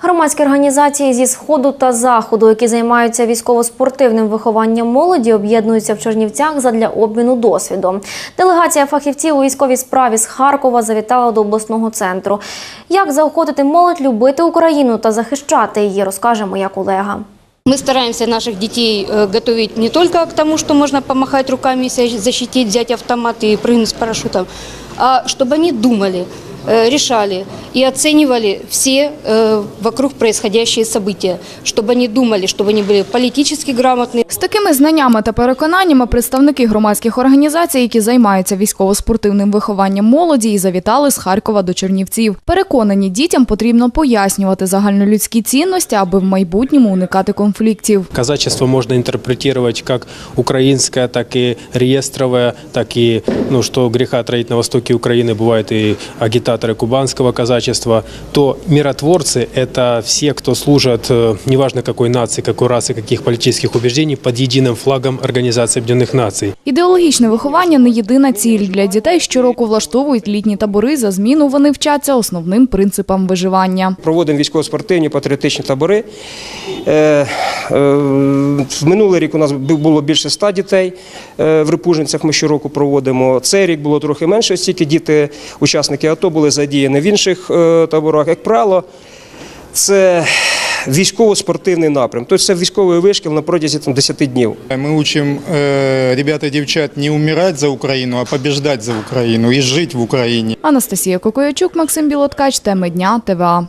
Громадські організації зі сходу та заходу, які займаються військово-спортивним вихованням молоді, об'єднуються в Чернівцях задля обміну досвідом. Делегація фахівців у військовій справі з Харкова завітала до обласного центру. Як заохотити молодь любити Україну та захищати її, розкаже моя колега. Мы стараемся наших детей э, готовить не только к тому, что можно помахать руками, себя защитить, взять автомат и прыгнуть с парашютом, а чтобы они думали, э, решали и оценивали все э, вокруг происходящие события, чтобы они думали, чтобы они были политически грамотны, З такими знаннями та переконаннями представники громадських організацій, які займаються військово-спортивним вихованням молоді, і завітали з Харкова до Чернівців. Переконані, дітям потрібно пояснювати загальнолюдські цінності, аби в майбутньому уникати конфліктів. Казачество можно интерпретировать как украинское, так и реестровое, так и, ну, что греха троить на востоке Украины, бывают и агитаторы кубанского казачества, то миротворцы – это все, кто служат, э, неважно какой нации, какой расы, каких политических убеждений, под единым флагом Организации Объединенных Наций. Ідеологічне виховання не єдина ціль для дітей. Щороку влаштовують літні табори. За зміну вони вчаться основним принципам виживання. Проводимо військово-спортивні патріотичні табори. Е, В минулий рік у нас було більше ста дітей е, в Рипужинцях. Ми щороку проводимо. Цей рік було трохи менше, оскільки діти, учасники АТО, були задіяні в інших е, таборах. Як правило, це військово-спортивний напрям. Тобто це військовий вишкіл на протязі там, 10 днів. Мы учим э, ребят и девчат не умирать за Украину, а побеждать за Украину и жить в Украине. Анастасія Кокоячук, Максим Білоткач. Теми дня ТВА.